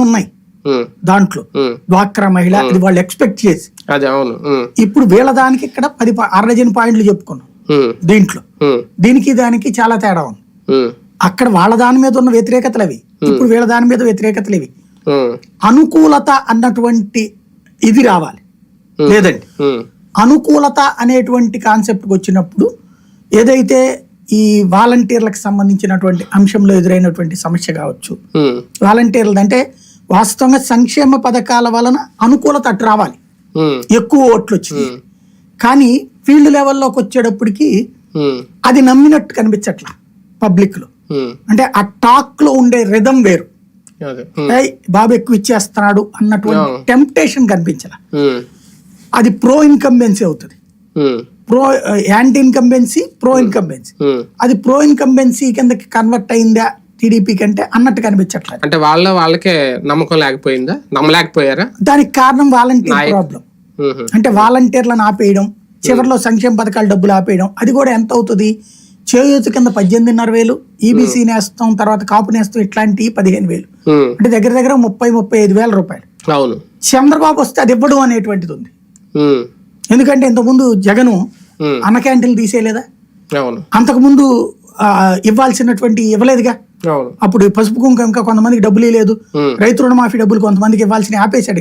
కొన్ని ఉన్నాయి దాంట్లో. డ్వాక్రా మహిళ ఇది వాళ్ళు ఎక్స్పెక్ట్ చేసి. ఇప్పుడు వీళ్ళ దానికి ఇక్కడ పది అర డజన్ పాయింట్లు చెప్పుకున్నాం. దీంట్లో. దీనికి దానికి చాలా తేడా ఉంది. అక్కడ వాళ్ళ దాని మీద ఉన్న వ్యతిరేకతలు అవి. ఇప్పుడు వీళ్ళ దాని మీద వ్యతిరేకతలు ఇవి. అనుకూలత అన్నటువంటి ఇది రావాలి. లేదండి. అనుకూలత అనేటువంటి కాన్సెప్ట్కి వచ్చినప్పుడు ఏదైతే ఈ వాలంటీర్లకు సంబంధించినటువంటి అంశంలో ఎదురైనటువంటి సమస్య కావచ్చు. వాలంటీర్లు అంటే వాస్తవంగా సంక్షేమ పథకాల వలన అనుకూలత అటు రావాలి. ఎక్కువ ఓట్లు వచ్చింది కానీ ఫీల్డ్ లెవెల్లోకి వచ్చేటప్పటికి అది నమ్మినట్టు కనిపించట్లా పబ్లిక్లో ఉమ్, అంటే ఆ టాక్లో ఉండే రిధం వేరు. బాబు ఎక్కువ ఇచ్చేస్తున్నాడు అన్నటువంటి. టెంప్టేషన్ కనిపించాల. అది ప్రో ఇన్కంబెన్సీ అవుతుంది. Pro anti incumbency pro incumbency. అది ప్రో ఇన్కంబెన్సీ కిందకి కన్వర్ట్ అయిందా టీడీపీ కంటే అన్నట్టు కనిపించట్లేదు. అంటే వాళ్ళ వాళ్ళకే నమ్మకం లేకపోయిందా? నమ్మలేకపోయారా? దానికి కారణం వాలంటీర్. ప్రాబ్లం. అంటే వాలంటీర్లను ఆపేయడం చివరిలో సంక్షేమ పథకాల డబ్బులు ఆపేయడం అది కూడా ఎంత అవుతుంది? చేయూత కింద పద్దెనిమిదిన్నర వేలు ఈబీసీ నేస్తాం తర్వాత కాపు నేస్తాం ఇట్లాంటి పదిహేను వేలు. అంటే దగ్గర దగ్గర ముప్పై ముప్పై ఐదు వేల రూపాయలు. అవును. చంద్రబాబు వస్తే అది ఇవ్వడం అనేటువంటిది ఉంది. ఎందుకంటే ఇంతకుముందు జగను అన్న క్యాంటీన్లు తీసేయలేదా? అంతకుముందు ఇవ్వాల్సినటువంటి ఇవ్వలేదుగా? అప్పుడు పసుపు కుంకుమ ఇంకా కొంతమందికి డబ్బులు లేదు. రైతు రుణమాఫీ డబ్బులు కొంతమందికి ఇవ్వాల్సిన ఆపేశాడు